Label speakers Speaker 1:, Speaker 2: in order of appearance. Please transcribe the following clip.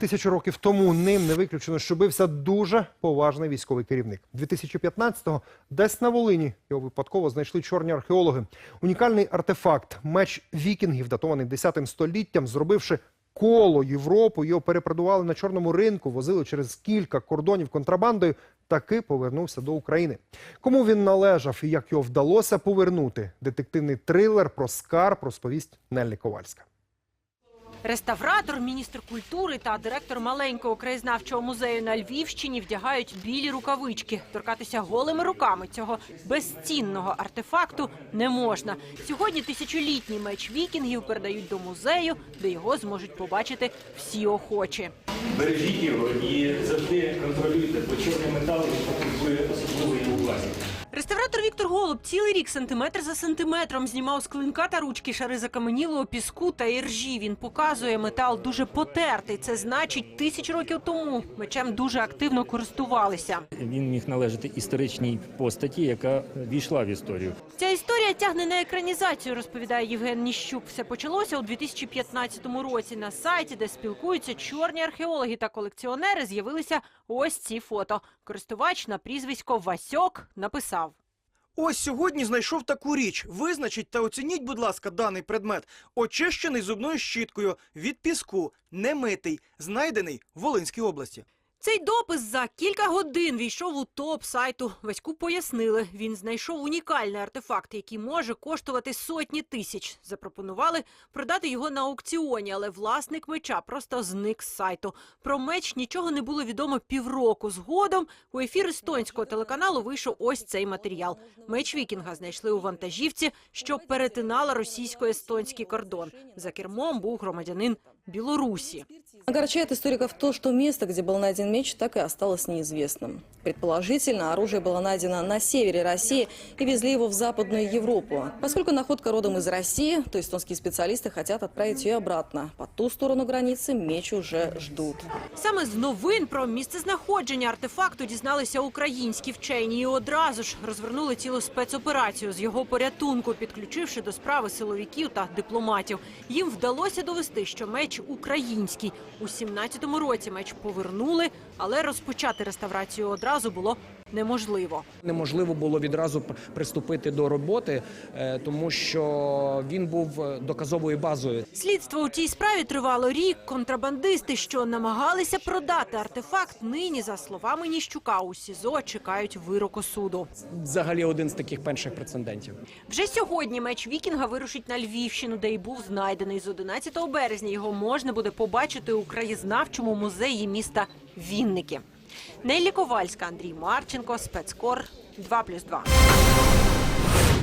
Speaker 1: Тисячу років тому ним не виключено, що бився дуже поважний військовий керівник. 2015-го десь на Волині його випадково знайшли чорні археологи. Унікальний артефакт меч вікінгів, датований 10 століттям, зробивши коло Європу, його перепродували на чорному ринку, возили через кілька кордонів контрабандою. Таки повернувся до України. Кому він належав і як його вдалося повернути? Детективний трилер про скарб розповість Неллі Ковальська.
Speaker 2: Реставратор, міністр культури та директор маленького краєзнавчого музею на Львівщині вдягають білі рукавички. Торкатися голими руками цього безцінного артефакту не можна. Сьогодні тисячолітній меч вікінгів передають до музею, де його зможуть побачити всі охочі.
Speaker 3: Бережіть його і завжди контролюйте, бо чорний метал потребує особливої уваги.
Speaker 2: Реставратор Віктор Голуб цілий рік сантиметр за сантиметром знімав з клинка та ручки шари закаменілого піску та іржі. Він показує, метал дуже потертий. Це значить, тисяч років тому мечем дуже активно користувалися.
Speaker 4: Він міг належати історичній постаті, яка війшла в історію.
Speaker 2: Ця історія тягне на екранізацію, розповідає Євген Ніщук. Все почалося у 2015 році. На сайті, де спілкуються чорні археологи та колекціонери, з'явилися ось ці фото. Користувач на прізвисько Васьок написав.
Speaker 5: Ось сьогодні знайшов таку річ. Визначіть та оцініть, будь ласка, даний предмет. Очищений зубною щіткою від піску, немитий, знайдений в Волинській області.
Speaker 2: Цей допис за кілька годин війшов у топ сайту. Ваську пояснили, він знайшов унікальний артефакт, який може коштувати сотні тисяч. Запропонували продати його на аукціоні, але власник меча просто зник з сайту. Про меч нічого не було відомо півроку. Згодом у ефір естонського телеканалу вийшов ось цей матеріал. Меч вікінга знайшли у вантажівці, що перетинала російсько-естонський кордон. За кермом був громадянин Білорусі.
Speaker 6: Огорчает историков то, что место, где был найден меч, так и осталось неизвестным. Предположительно, оружие было найдено на севере России и везли его в Западную Европу. Поскольку находка родом из России, то эстонские специалисты хотят отправить ее обратно. По ту сторону границы меч уже ждут.
Speaker 2: Саме з новин про місцезнаходження артефакту дізналися українські вчені і одразу ж розвернули цілу спецоперацію з його порятунку, підключивши до справи силовиків та дипломатів. Їм вдалося довести, що меч український. У 17-му році меч повернули, але розпочати реставрацію одразу було неможливо.
Speaker 7: Неможливо було відразу приступити до роботи, е, тому що він був е, доказовою базою.
Speaker 2: Слідство у цій справі тривало рік. Контрабандисти, що намагалися продати артефакт, нині, за словами Ніщука, у СІЗО чекають вироку суду.
Speaker 7: Взагалі один з таких перших прецедентів.
Speaker 2: Вже сьогодні меч Вікінга вирушить на Львівщину, де й був знайдений. З 11 березня його можна буде побачити у краєзнавчому музеї міста Вінники. Неллі Ковальська, Андрій Марченко, спецкор 2+,2.